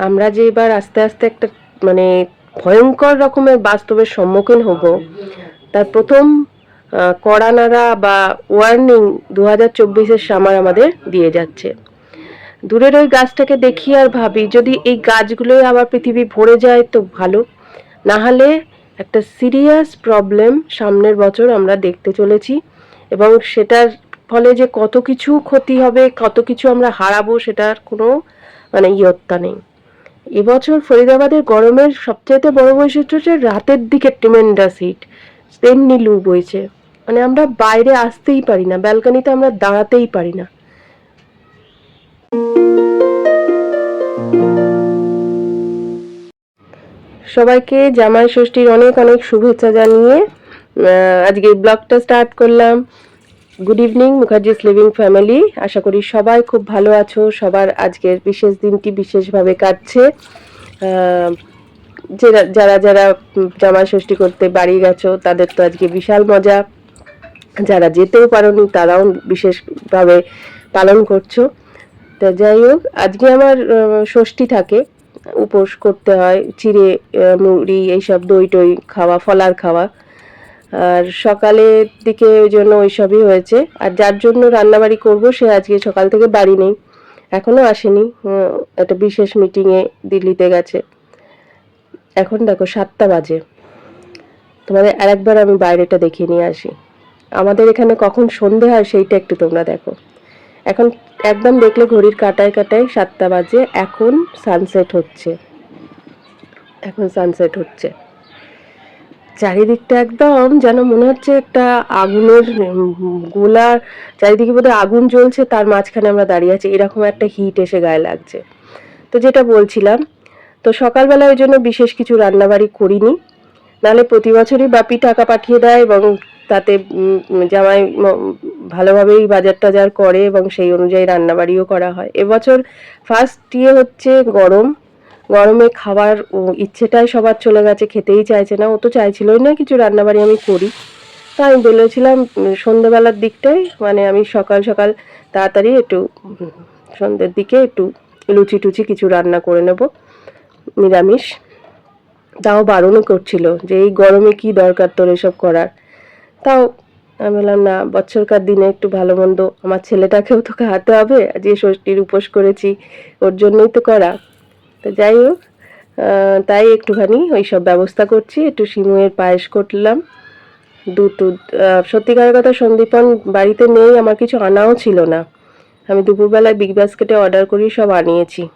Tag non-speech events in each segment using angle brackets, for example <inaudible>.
আমরা যে এবার আস্তে আস্তে একটা মানে ভয়ঙ্কর রকমের বাস্তবের সম্মুখীন হব তার প্রথম আহ, কড়া নাড়া বা ওয়ার্নিং দু হাজার চব্বিশের সামার আমাদের দিয়ে যাচ্ছে। দূরের ওই গাছটাকে দেখি আর ভাবি যদি এই গাছগুলোই আবার পৃথিবী ভরে যায় তো ভালো। না হলে একটা সিরিয়াস প্রবলেম সামনের বছর আমরা দেখতে চলেছি এবং সেটার ফলে যে কত কিছু ক্ষতি হবে কত কিছু আমরা হারাবো সেটার কোনো মানে ইয়ত্তা নেই। এবছর ফরিদাবাদের গরমের সবচাইতে বড় বৈশিষ্ট্য হচ্ছে রাতের দিকে ট্রিমেন্ডাস হিট তেমনি লু বইছে। মানে আমরা বাইরে আসতেই পারি না ব্যালকনিতে আমরা দাঁড়াতেই পারি না। সবাইকে জামাই ষষ্ঠীর অনেক অনেক শুভেচ্ছা জানিয়ে আজকে ব্লগটা স্টার্ট করলাম। Good evening Mukherjees living family আশা করি সবাই খুব ভালো আছো। সবার আজকের বিশেষ দিনটি বিশেষভাবে কাটছে। যারা যারা জামাই ষষ্ঠী করতে বাড়ি গেছো, তাদের তো আজকে বিশাল মজা। যারা যেতেও পারোনি, তারাও বিশেষভাবে পালন করছ। তো যাই হোক, আজকে আমার ষষ্ঠী থাকে। উপোস করতে হয়, চিড়ে মুড়ি, এইসব দই টই খাওয়া, ফলার খাওয়া। আর সকালের দিকে ওই জন্য ওইসবই হয়েছে। আর যার জন্য রান্নাবাড়ি করব, সে আজকে সকাল থেকে বাড়ি নেই। এখনও আসেনি। একটা বিশেষ মিটিংয়ে দিল্লিতে গেছে। এখন দেখো সাতটা বাজে। তোমাদের আরেকবার আমি বাইরেটা দেখিয়ে নিয়ে আসি। আমাদের এখানে কখন সন্ধে হয় সেইটা একটু তোমরা দেখো। এখন একদম দেখলে ঘড়ির কাটায় কাটায় সাতটা বাজে। এখন সানসেট হচ্ছে। এখন সানসেট হচ্ছে। চারিদিকটা একদম যেন মনে হচ্ছে একটা আগুনের উম, গোলা চারিদিকে বোধহয় আগুন জ্বলছে তার মাঝখানে আমরা দাঁড়িয়ে আছি। এরকম একটা হিট এসে গায়ে লাগছে। তো যেটা বলছিলাম তো সকালবেলা ওই জন্য বিশেষ কিছু রান্নাবাড়ি করিনি। নাহলে প্রতি বছরই বাপি টাকা পাঠিয়ে দেয় এবং তাতে জামাই ভালোভাবেই বাজার টাজার করে এবং সেই অনুযায়ী রান্নাবাড়িও করা হয়। এবছর ফার্স্ট ইয়ে হচ্ছে গরম। গরমে খাবার ইচ্ছেটাই সবার চলে গেছে, খেতেই চাইছে না। ও তো চাইছিলই না কিছু রান্নাবাড়ি আমি করি। তা আমি বলেছিলাম সন্ধ্যেবেলার দিকটাই মানে আমি সকাল সকাল তাড়াতাড়ি একটু, সন্ধ্যের দিকে একটু লুচি টুচি কিছু রান্না করে নেব, নিরামিষ। তাও বারণও করছিল যে এই গরমে কি দরকার তোর এসব করার। তাও আমি বললাম, না বছরকার দিনে একটু ভালো মন্দ, আমার ছেলেটাকেও তো খাওয়াতে হবে, যে ষষ্ঠীর উপোস করেছি, ওর জন্যই তো করা। তো যাই হোক তাই একটুখানি ওই সব ব্যবস্থা করছি। একটু সিমুয়ের পায়েস করলাম। দুধ টুধ সত্যিকারের কথা সন্দীপন বাড়িতে নেই, আমার কিছু আনাও ছিল না। আমি দুপুরবেলায় বিগ বাস্কেটে অর্ডার করি, সব আনিয়েছি।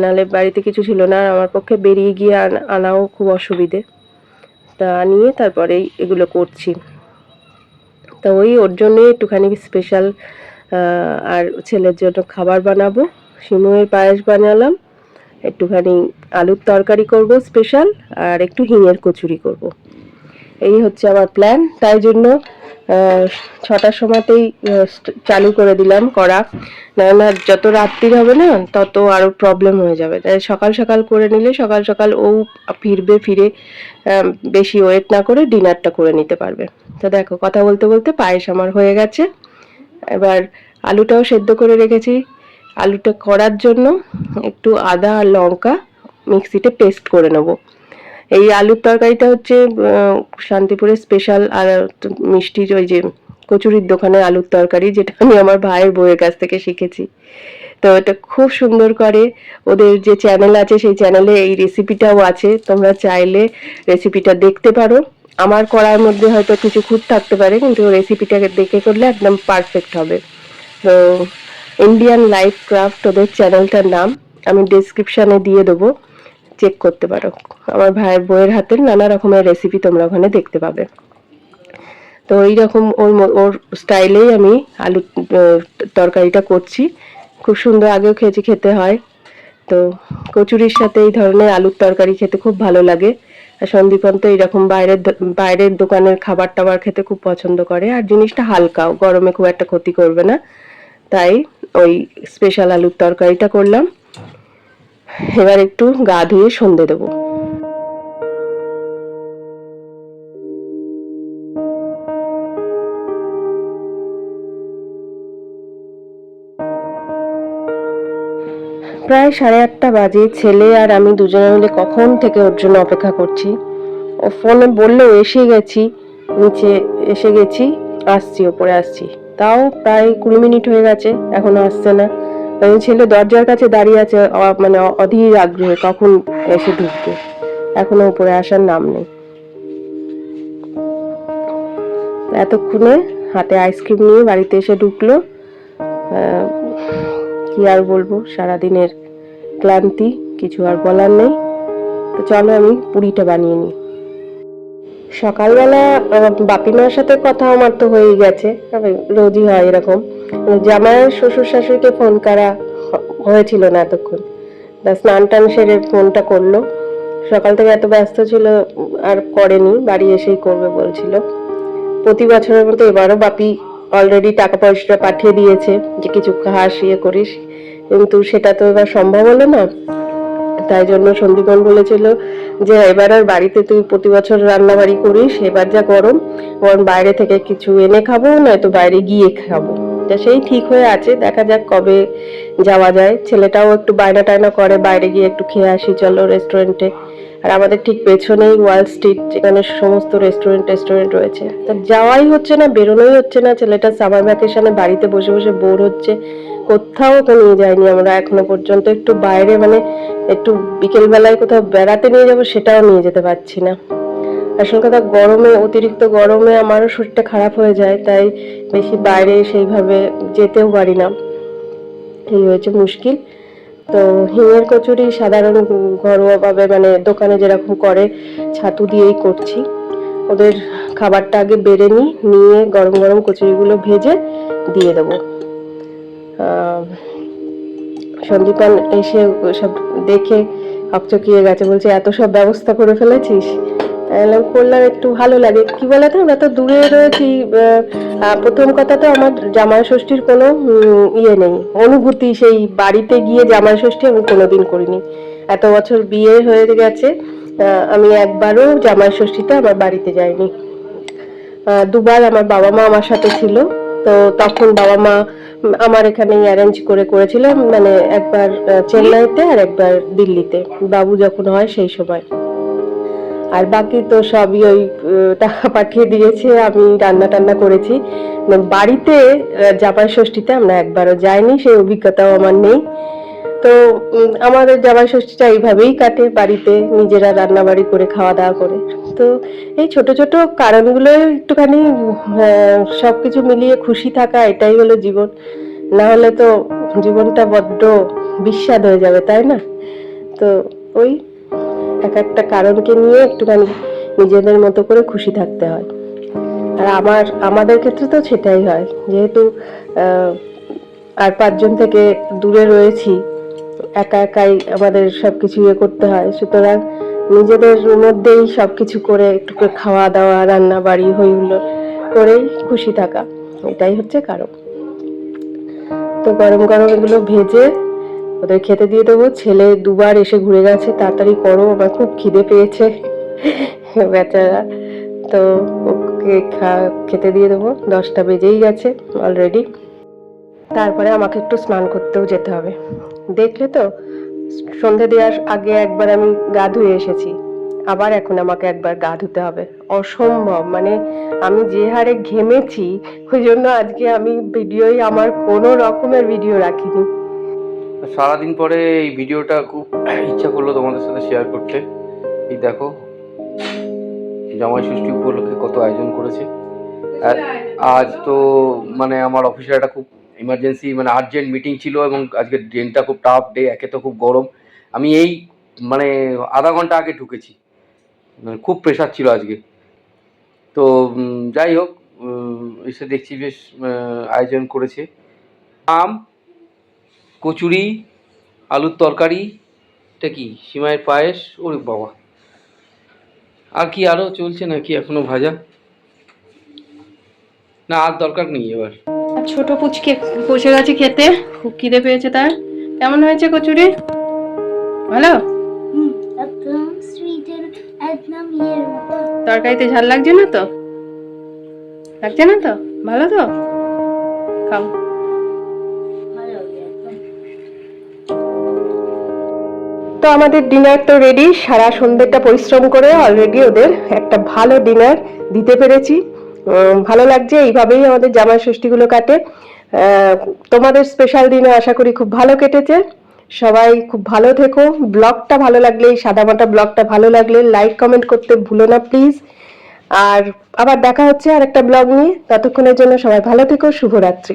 নাহলে বাড়িতে কিছু ছিল না, আর আমার পক্ষে বেরিয়ে গিয়ে আন- আনাও খুব অসুবিধে। তা আনিয়ে তারপরেই এগুলো করছি। তা ওই ওর জন্যে একটুখানি স্পেশাল আর ছেলের জন্য খাবার বানাবো। সিমুয়ের পায়েস বানালাম। একটুখানি আলুর তরকারি করব স্পেশাল আর একটু হিঙের কচুরি করব। এই হচ্ছে আমার প্ল্যান তাই জন্য ছটার সময়তেই চালু করে দিলাম করা না যত রাত্রির হবে না, তত আরও প্রবলেম হয়ে যাবে। তাই সকাল সকাল করে নিলে সকাল সকাল ও ফিরবে, ফিরে বেশি ওয়েট না করে ডিনারটা করে নিতে পারবে। তো দেখো, কথা বলতে বলতে পায়েস আমার হয়ে গেছে। এবার আলুটাও সেদ্ধ করে রেখেছি। আলুটা করার জন্য একটু আদা আর লঙ্কা মিক্সিতে পেস্ট করে নেব। এই আলুর তরকারিটা হচ্ছে শান্তিপুরের স্পেশাল আর মিষ্টির ওই যে কচুরির দোকানে আলুর তরকারি, যেটা আমি আমার ভাইয়ের বউয়ের কাছ থেকে শিখেছি। তো এটা খুব সুন্দর করে ওদের যে চ্যানেল আছে, সেই চ্যানেলে এই রেসিপিটাও আছে। তোমরা চাইলে রেসিপিটা দেখতে পারো। আমার করার মধ্যে হয়তো কিছু খুঁত থাকতে পারে, কিন্তু রেসিপিটাকে দেখে করলে একদম পারফেক্ট হবে। তো ইন্ডিয়ান লাইফ ক্রাফট ওদের চ্যানেলটার নাম, আমি ডেসক্রিপশনে দিয়ে দেবো। চেক করতে পারো। আমার ভাইয়ের বইয়ের হাতের নানা রকমের রেসিপি তোমরা ওখানে দেখতে পাবে। তো এইরকম ওর ম- ওর স্টাইলেই আমি আলু তরকারিটা করছি। খুব সুন্দর আগেও খেয়েছি, খেতে হয়। তো কচুরির সাথে এই ধরনের আলুর তরকারি খেতে খুব ভালো লাগে। আর সন্দীপন তো এইরকম বাইরের বাইরের দোকানের খাবার টাবার খেতে খুব পছন্দ করে। আর জিনিসটা হালকাও, গরমে খুব একটা ক্ষতি করবে না। তাই ওই স্পেশাল আলুর তরকারিটা করলাম। এবার একটু গা ধুয়ে সন্ধে দেবো। প্রায় সাড়ে আটটা বাজে, ছেলে আর আমি দুজনে মিলে কখন থেকে ওর জন্য অপেক্ষা করছি? ও ফোনে বললেও এসে গেছি। নিচে এসে গেছি, আসছি, ওপরে আসছি। তাও প্রায় কুড়ি মিনিট হয়ে গেছে, এখনও আসছে না। ওই ছেলে দরজার কাছে দাঁড়িয়ে আছে মানে অধীর আগ্রহে, কখন এসে ঢুকবে? এখনও উপরে আসার নাম নেই। এতক্ষণে হাতে আইসক্রিম নিয়ে বাড়িতে এসে ঢুকলো। কি আর বলব, সারাদিনের ক্লান্তি, কিছু আর বলার নেই। তো চলো আমি পুরিটা বানিয়ে নিই। সকালবেলা আহ, বাপি মার সাথে কথা আমার তো হয়েই গেছে রোজই হয় এরকম। জামাইয়ের শ্বশুর শাশুড়িকে ফোন করা হয়েছিল না এতক্ষণ। তা স্নান টান সেরে ফোনটা করল। সকাল থেকে এত ব্যস্ত ছিল আর করেনি বাড়ি এসেই করবে বলছিল। প্রতি বছরের মতো এবারও বাপি অলরেডি টাকা পয়সাটা পাঠিয়ে দিয়েছে যে কিছু খাস ইয়ে করিস। কিন্তু সেটা তো এবার সম্ভব হলো না। তাই জন্য সন্দীপন বলেছিল যে এবার আর বাড়িতে তুই প্রতি বছর রান্না বাড়ি করিস, এবার যা গরম বরং বাইরে থেকে কিছু এনে খাব, নয়তো বাইরে গিয়ে খাব। তা সেই ঠিক হয়ে আছে, দেখা যাক কবে যাওয়া যায়। ছেলেটাও একটু বায়না টায়না করে, বাইরে গিয়ে একটু খেয়ে আসি, চলো রেস্টুরেন্টে আর আমাদের ঠিক পেছনেই ওয়াল স্ট্রিট যেখানে সমস্ত রেস্টুরেন্ট রেস্টুরেন্ট রয়েছে। তা যাওয়াই হচ্ছে না, বেরোনোই হচ্ছে না। ছেলেটা সামার ভ্যাকেশনে বাড়িতে বসে বসে বোর হচ্ছে। কোথাও তো নিয়ে যায়নি। আমরা এখনও পর্যন্ত একটু বাইরে মানে একটু বিকেল বেলায় কোথাও বেড়াতে নিয়ে যাব, সেটাও নিয়ে যেতে পারছি না। আসল কথা, গরমে, অতিরিক্ত গরমে আমারও শরীরটা খারাপ হয়ে যায়, তাই বেশি বাইরে সেইভাবে যেতেও পারি না। এই হয়েছে মুশকিল। তো হিঙের কচুরি সাধারণ ঘরোয়াভাবে মানে দোকানে যেরকম করে, ছাতু দিয়েই করছি। ওদের খাবারটা আগে বেড়ে নিই, নিয়ে গরম গরম কচুরিগুলো ভেজে দিয়ে দেবো। সন্দীপন এসে সব দেখে হকচকিয়ে গেছে, বলছে, এত সব ব্যবস্থা করে ফেলেছিস? করলাম, একটু ভালো লাগে। কি বলতো, আমরা তো দূরে রয়েছি প্রথম কথা তো আমার জামাই ষষ্ঠীর কোনো ইয়ে নেই, অনুভূতি, সেই বাড়িতে গিয়ে জামাই ষষ্ঠী আমি কোনোদিন করিনি। এত বছর বিয়ে হয়ে গেছে আমি একবারও জামাই ষষ্ঠীতে আমার বাড়িতে যাইনি। দুবার আমার বাবা মা আমার সাথে ছিল, তো তখন বাবা মা আমার এখানেই অ্যারেঞ্জ করে করেছিল মানে একবার চেন্নাইতে আর একবার দিল্লিতে। বাবু যখন হয় সেই সময়। আর বাকি তো সবই ওই টাকা পাঠিয়ে দিয়েছে, আমি রান্না টান্না করেছি। মানে বাড়িতে জামাই ষষ্ঠীতে আমরা একবারও যাইনি, সেই অভিজ্ঞতাও আমার নেই। তো আমাদের জামাই ষষ্ঠীটা এইভাবেই কাটে বাড়িতে, নিজেরা রান্না বাড়ি করে খাওয়া দাওয়া করে। তো এই ছোট ছোট কারণগুলো একটুখানি সব কিছু মিলিয়ে খুশি থাকা এটাই হলো জীবন। না হলে তো জীবনটা বড্ড বিস্বাদ হয়ে যাবে, তাই না? তো ওই এক একটা কারণকে নিয়ে একটুখানি নিজেদের মতো করে খুশি থাকতে হয়। আর আমার, আমাদের ক্ষেত্রে তো সেটাই হয়। যেহেতু আর পাঁচজন থেকে দূরে রয়েছি, একা একাই আমাদের সবকিছু ইয়ে করতে হয়। সুতরাং নিজেদের মধ্যেই সব কিছু করে একটু করে খাওয়া দাওয়া রান্না বাড়ি হই হুল্লোড় করেই খুশি থাকা। এটাই হচ্ছে কারণ। তো গরম গরম এগুলো ভেজে ওদের খেতে দিয়ে দেবো। ছেলে দুবার এসে ঘুরে গেছে, তাড়াতাড়ি করো, আমার খুব খিদে পেয়েছে। <laughs> বেচারা। তো ওকে খেতে দিয়ে দেবো। দশটা বেজেই গেছে অলরেডি তারপরে আমাকে একটু স্নান করতেও যেতে হবে। দেখলে তো সন্ধে দেওয়ার আগে একবার আমি গা ধুয়ে এসেছি। আবার এখন আমাকে একবার গা ধুতে হবে। অসম্ভব মানে আমি যে হারে ঘেমেছি ওই জন্য আজকে আমি ভিডিওই আমার কোনো রকমের ভিডিও রাখিনি। সারাদিন পরে এই ভিডিওটা খুব ইচ্ছা করল তোমাদের সাথে শেয়ার করতে। এই দেখো, জামাই ষষ্ঠী উপলক্ষে কত আয়োজন করেছে। আজ তো মানে আমার অফিসে একটা খুব ইমার্জেন্সি মানে আর্জেন্ট মিটিং ছিল এবং আজকে দিনটা খুব টাফ ডে একে তো খুব গরম। আমি এই মানে আধা ঘণ্টা আগে ঢুকেছি। মানে খুব প্রেশার ছিল আজকে। তো যাই হোক এসে দেখছি বেশ আয়োজন করেছে। আম, কচুরি, আলুর তরকারি, এটা কি, সিমাইয়ের পায়েস? ওরে বাবা। আর কি আরও চলছে নাকি এখনও ভাজা? না, আর দরকার নেই এবার। ছোট পুচকে বসে গেছে খেতে খুব খিদে পেয়েছে তার। কেমন হয়েছে কচুরি? ভালো? তরকারিতে ঝাল লাগছে না তো? লাগছে না তো? ভালো তো? খাও। তো আমাদের ডিনার তো রেডি সারা সন্ধ্যেটা পরিশ্রম করে অলরেডি ওদের একটা ভালো ডিনার দিতে পেরেছি। ভালো লাগছে, এইভাবেই আমাদের জামাই ষষ্ঠীগুলো কাটে। তোমাদের স্পেশাল দিনে আশা করি খুব ভালো কেটেছে। সবাই খুব ভালো থেকো। ব্লগটা ভালো লাগলে, এই সাদামাটা ব্লগটা ভালো লাগলে লাইক কমেন্ট করতে ভুলো না প্লিজ আর আবার দেখা হচ্ছে আর একটা ব্লগ নিয়ে। ততক্ষণের জন্য সবাই ভালো থেকো, শুভরাত্রি।